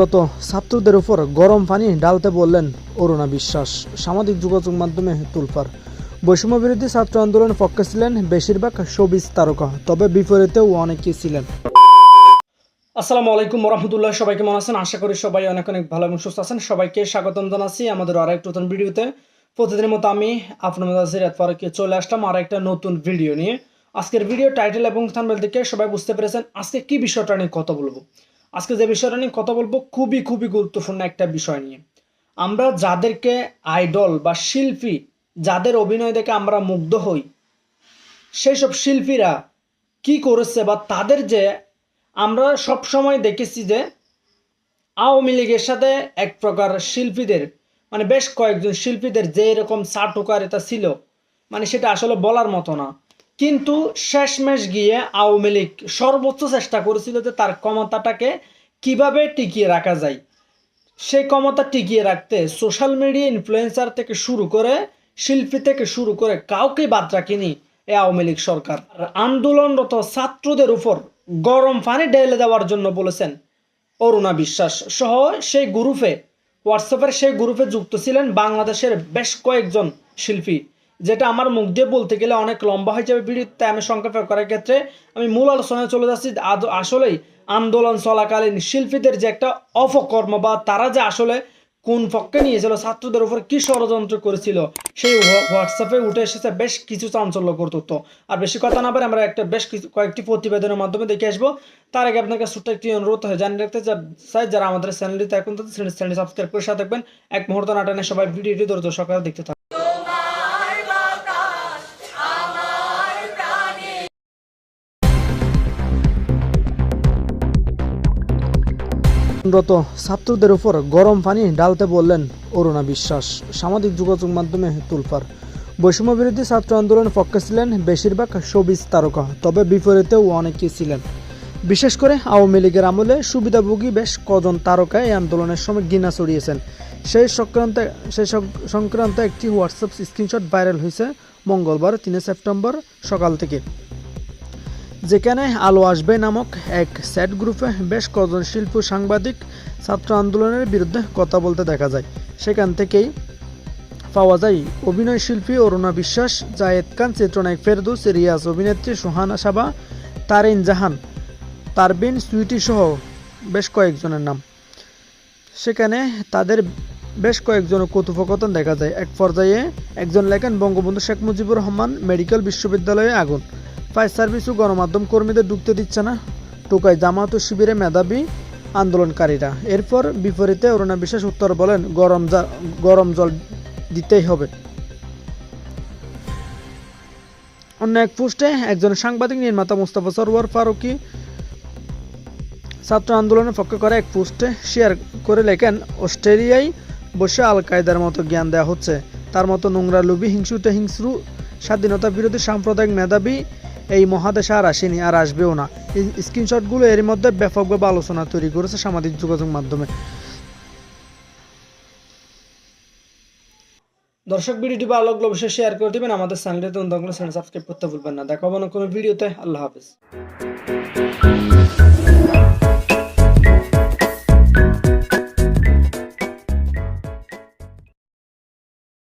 রত ছাত্রদের উপর গরম পানি ডালতে বললেন অরুণা বিশ্বাস। সামাজিক যোগাযোগ মাধ্যমে তুলফার। বৈষম্য বিরোধী ছাত্র আন্দোলনের পক্ষে ছিলেন বেশিরভাগ সবিজ তারকা, তবে বিপরীতেও অনেকেই ছিলেন। আসসালামু আলাইকুম রহমতুল্লাহ সবাই কেমন আছেন? আশা করি সবাই অনেক অনেক ভালো এবং সুস্থ আছেন। সবাইকে স্বাগতম জানাচ্ছি আমাদের আরেক নতুন ভিডিওতে। প্রতিদিনের মতো আমি আপনার ফারুককে চলে আসলাম আর একটা নতুন ভিডিও নিয়ে। আজকের ভিডিও টাইটেল এবং থাম্বনেল দেখে সবাই বুঝতে পেরেছেন আজকে কি বিষয়টা নিয়ে কথা বলব। আজকে যে বিষয়টা নিয়ে কথা বলব, খুবই খুবই গুরুত্বপূর্ণ একটা বিষয় নিয়ে। আমরা যাদেরকে আইডল বা শিল্পী, যাদের অভিনয় দেখে আমরা মুগ্ধ হই সেই সব শিল্পীরা কি করেছে বা তাদের যে আমরা সব সময় দেখেছি যে আওয়ামী লীগের সাথে এক প্রকার শিল্পীদের মানে বেশ কয়েকজন শিল্পীদের যে এরকম চাটুকারিতা ছিল মানে সেটা আসলে বলার মতো না। কিন্তু শেষমেশ গিয়ে আওয়ামী লীগ সর্বোচ্চ চেষ্টা করেছিল যে তার ক্ষমতাটাকে কীভাবে টিকিয়ে রাখা যায়। সেই ক্ষমতা টিকিয়ে রাখতে সোশ্যাল মিডিয়া ইনফ্লুয়েন্সার থেকে শুরু করে শিল্পী থেকে শুরু করে কাউকে বাদ রাখেনি এই আওয়ামী লীগ সরকার। আন্দোলনরত ছাত্রদের উপর গরম পানি ঢেলে দেওয়ার জন্য বলেছেন অরুণা বিশ্বাস সহ সেই গ্রুপে হোয়াটসঅ্যাপের সেই গ্রুপে যুক্ত ছিলেন বাংলাদেশের বেশ কয়েকজন শিল্পী। যেটা আমার মুখ দিয়ে বলতে গেলে অনেক লম্বা হয়ে যাবে ভিডিও তাই আমি সংক্ষেপে করার ক্ষেত্রে আমি মূল আলোচনায় চলে যাচ্ছি। আসলেই আন্দোলন চলাকালীন শিল্পীদের যে একটা অপকর্ম বা তারা যে আসলে কোন পক্ষে নিয়েছিল ছাত্রদের উপর কি ষড়যন্ত্র করেছিল, সেই হোয়াটসঅ্যাপে উঠে এসেছে বেশ কিছু চাঞ্চল্যকর তথ্য আর বেশি কথা না পারে আমরা একটা বেশ কিছু, কয়েকটি প্রতিবেদনের মাধ্যমে দেখে আসব। তার আগে আপনার কাছে ছোট্ট একটি অনুরোধ, হয়, জানিয়ে রাখতে চাই যারা আমাদের চ্যানেলটিতে এখন চ্যানেল সাবস্ক্রাইব করে সাথে থাকবেন। এক মুহূর্ত নাটানে সবাই ভিডিওটি ধৈর্য সকালে দেখতে থাকবেন রত ছাত্রদের উপর গরম পানি ডালতে বললেন অরুণা বিশ্বাস। সামাজিক যোগাযোগ মাধ্যমে তুলফার। বৈষম্য বিরোধী ছাত্র আন্দোলনের পক্ষে ছিলেন বেশিরভাগ সবিজ তারকা, তবে বিপরীতেও অনেকেই ছিলেন। বিশেষ করে আওয়ামী লীগের আমলে সুবিধাভোগী বেশ কজন তারকা এই আন্দোলনের সময় গিনা ছড়িয়েছেন। সেই সংক্রান্ত সেই সংক্রান্ত একটি হোয়াটসঅ্যাপ স্ক্রিনশট ভাইরাল হয়েছে মঙ্গলবার, তিন সেপ্টেম্বর সকাল থেকে। যেখানে আলো আসবে নামক এক স্যাট গ্রুপে বেশ কজন শিল্প সাংবাদিক ছাত্র আন্দোলনের বিরুদ্ধে কথা বলতে দেখা যায়। সেখান থেকেই পাওয়া যায় অভিনয় শিল্পী অরুণা বিশ্বাস, জায়েদ খান, চিত্রনায়ক ফেরদুস, রিয়াজ অভিনেত্রী সোহানা সাবা, তারিন জাহান, তারবিন সুইটি সহ বেশ কয়েকজনের নাম। সেখানে তাদের বেশ কয়েকজন কথোপকথন দেখা যায়। এক পর্যায়ে একজন লেখেন, বঙ্গবন্ধু শেখ মুজিবুর রহমান মেডিকেল বিশ্ববিদ্যালয়ে আগুন। ফায়ার সার্ভিস ও গণমাধ্যম কর্মীদের ঢুকতে দিচ্ছে না। টোকায় জামাত ও শিবিরে মেধাবী আন্দোলনকারীরা। এরপর বিপরীতে অরুণা বিশ্বাস উত্তর বলেন, গরম গরম জল দিতেই হবে। অন্য এক পোস্টে একজন সাংবাদিক নির্মাতা মুস্তাফা সরওয়ার ফারুকি ছাত্র আন্দোলনের পক্ষে করা এক পোস্টে শেয়ার করে লেখেন, অস্ট্রেলিয়ায় বসে আল কায়দার মতো জ্ঞান দেওয়া হচ্ছে। তার মতো নোংরা লুবি হিংসুটে হিংস্রু, স্বাধীনতা বিরোধী সাম্প্রদায়িক মেধাবী এই মহাদেশে আর আসেনি, আর আসবেও না। এই স্ক্রিনশটগুলো এর মধ্যে ব্যাপকভাবে আলোচনা তৈরি করেছে সামাজিক যোগাযোগ মাধ্যমে। দর্শক, ভিডিওটি ভালো লাগলে অবশ্যই শেয়ার করে দেবেন। আমাদের চ্যানেলটিতে চ্যানেল সাবস্ক্রাইব করতে ভুলবেন না। দেখা হবে না কোনো ভিডিওতে আল্লাহ হাফেজ।